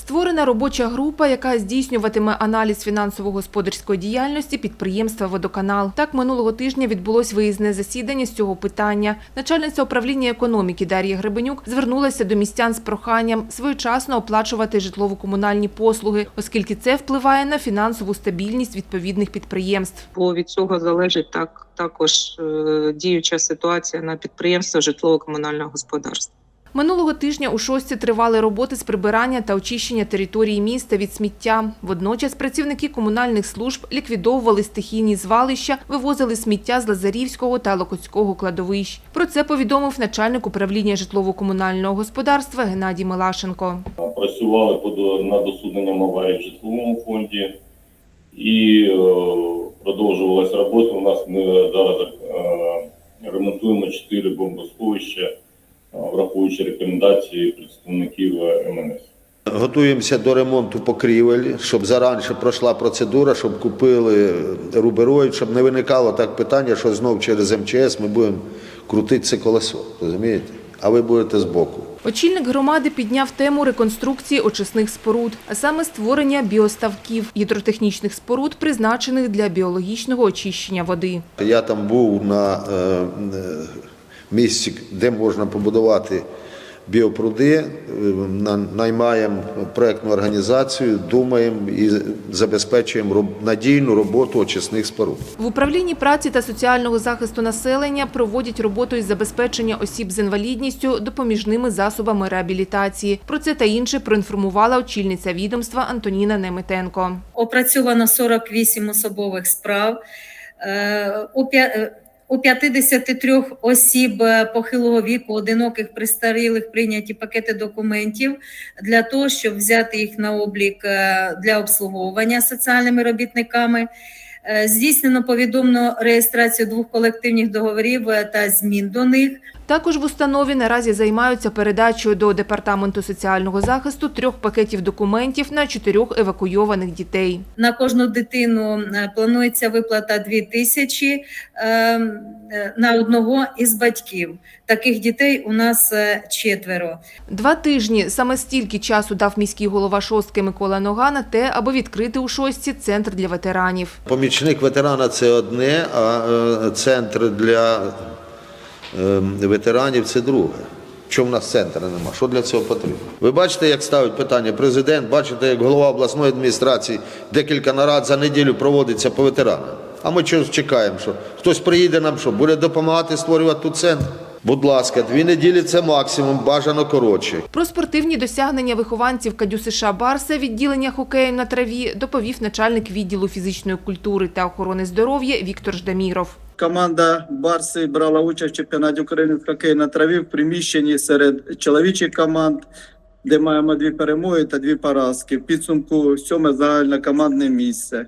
Створена робоча група, яка здійснюватиме аналіз фінансово-господарської діяльності підприємства «Водоканал». Так, минулого тижня відбулось виїзне засідання з цього питання. Начальниця управління економіки Дар'я Гребенюк звернулася до містян з проханням своєчасно оплачувати житлово-комунальні послуги, оскільки це впливає на фінансову стабільність відповідних підприємств. бо від цього залежить так також е, діюча ситуація на підприємствах житлово-комунального господарства. Минулого тижня у шості тривали роботи з прибирання та очищення території міста від сміття. Водночас працівники комунальних служб ліквідовували стихійні звалища, вивозили сміття з Лазарівського та Локоцького кладовищ. Про це повідомив начальник управління житлово-комунального господарства Геннадій Милашенко. працювали над усуненням аварій в житловому фонді і е, продовжувалася робота. У нас ми зараз е, ремонтуємо чотири бомбосховища, враховуючи рекомендації представників е, МНС. Готуємося до ремонту покрівель, щоб зараніше пройшла процедура, щоб купили рубероїд, щоб не виникало так питання, що знов через МЧС ми будемо крутити це колесо. Розумієте? А ви будете збоку. Очільник громади підняв тему реконструкції очисних споруд, а саме створення біоставків, гідротехнічних споруд, призначених для біологічного очищення води. Я там був на е, е, місці, де можна побудувати біопруди, е, на- наймаємо проєктну організацію, думаємо і забезпечуємо надійну роботу очисних споруд. В управлінні праці та соціального захисту населення проводять роботу із забезпечення осіб з інвалідністю допоміжними засобами реабілітації. Про це та інше проінформувала очільниця відомства Антоніна Неметенко. опрацьовано 48 особових справ. У п'я- е, 53 осіб е, похилого віку, одиноких престарілих прийняті пакети документів для того, щоб взяти їх на облік е, для обслуговування соціальними робітниками. Е, Здійснено повідомну реєстрацію двох колективних договорів е, та змін до них. Також в установі наразі займаються передачею до департаменту соціального захисту трьох пакетів документів на чотирьох евакуйованих дітей. На кожну дитину е, планується виплата 2 тисячі на одного із батьків. Таких дітей у нас четверо. Два тижні саме стільки часу дав міський голова шостки Микола Нога на те, аби відкрити у шостці центр для ветеранів. Помічник ветерана це одне, а е, центр для е, ветеранів це друге. Чому в нас центру нема? Що для цього потрібно? Ви бачите, як ставить питання президент, бачите, як голова обласної адміністрації декілька нарад за неділю проводиться по ветеранам. А ми чого чекаємо, що хтось приїде нам, що буде допомагати створювати тут центр? Будь ласка, дві неділі це максимум, бажано коротше. Про спортивні досягнення вихованців Кадю США Барса відділення хокею на траві доповів начальник відділу фізичної культури та охорони здоров'я Віктор Ждаміров. Команда Барси брала участь в чемпіонаті України з хокею на траві в приміщенні серед чоловічих команд, де маємо дві перемоги та дві поразки. В підсумку сьоме загальне командне місце.